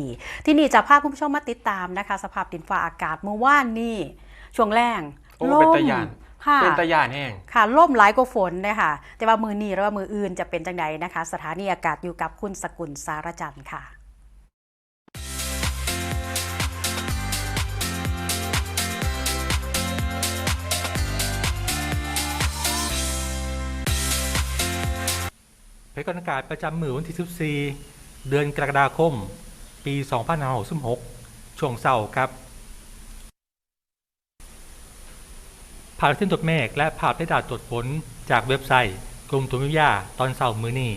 ดีที่นี่จะพาคุณผู้ชมมาติดตามนะคะ สภาพดินฟ้าอากาศเมื่อวานนี้ช่วงแรงโอ้เป็นตะยานค่ะเป็นตะยานแห้งค่ะล่มหลายกว่าฝนนะคะแต่ว่ามือนี้หรือว่ามืออื่นจะเป็นจังไดนะคะ สถานีอากาศอยู่กับคุณสกุลสารจันทร์ค่ะพยากรณ์อากาศประจำมือวันที่ 14 เดือนกรกฎาคม ปี2566ช่วงเช้าครับ ภาพขึ้นตรวจเมฆและภาพได้ดาตรวจฝนจากเว็บไซต์กรมตุนิยาตอนเช้ามือนี้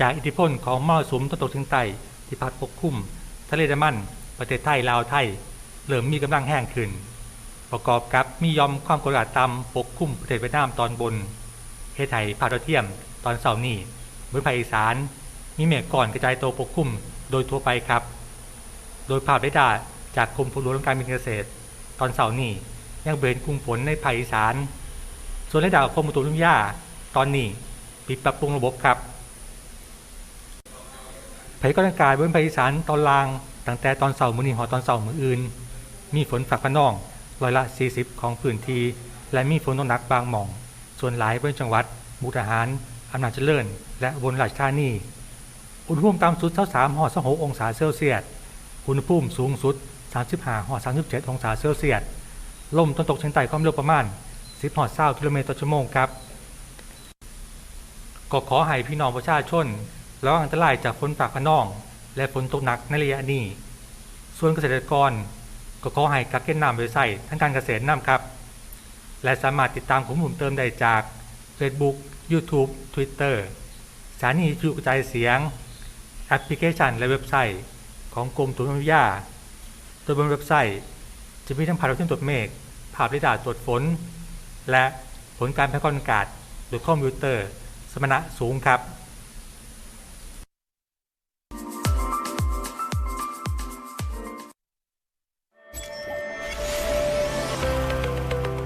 จากอิทธิพลของมรสุมตะวันตกเฉียงใต้ที่พัดปกคลุม ทะเลน้ำมัน ประเทศไทยลาวไทย เริ่มมีกำลังแห้งขึ้น ประกอบกับมียอมความกดอากาศต่ำปกคลุมประเทศเวียดนามตอนบนเฮไทยภาคตะเทียมตอนเสาร์นี้บนภาคอีสานมีเมฆก่อนกระจายตัวปกคลุม โดยทั่วไปครับ โดยภาพได้ดาจากกรมฝนหลวงการบินเกษตร ตอนเสาร์นี้ยังเบนกรุงฝนในภาคอีสาน ส่วนระดับกรมอุตุนิยมวิทยาตอนนี้ปิดปรับปรุงระบบครับพยกรณ์อากาศบนภาคอีสานตอนล่างตั้งแต่ตอนเสาร์มื้อนี้หอตอนเสาร์มื้ออื่น มีฝนฝักขนองร้อยละ 40 ของพื้นที่และมีฝนตกหนักบางหม่อง ส่วนหลายบริจังหวัดมุกดาหารอำนาจเจริญ และบนราชธานี อุณหภูมิต่ำสุดเท่า3หอด26องศาเซลเซียส อุณหภูมิสูงสุด 35หอด37 องศาเซลเซียส ลมตะวันตกเฉียงใต้ความเร็วประมาณ 10หอด20กิโลเมตรต่อชั่วโมงครับ ก็ขอให้พี่น้องประชาชนระวังอันตรายจากฝนฟ้าขนอง และฝนตกหนักในระยะนี้ ส่วนเกษตรกรก็ขอให้กักเก็บน้ำไว้ใส่ทั้งการเกษตรน้ำครับ และสามารถติดตามข้อมูลเติมได้จาก Facebook YouTube Twitter สถานีวิทยุกระจายเสียง แอปพลิเคชันและเว็บไซต์ของกรมตุลนิยา โดยบนเว็บไซต์ จะมีทั้งภาพดาวเทียมตรวจเมฆ ภาพเรดาร์ตรวจฝน และผลการพยากรณ์อากาศโดยคอมพิวเตอร์ สมรรถนะสูงครับ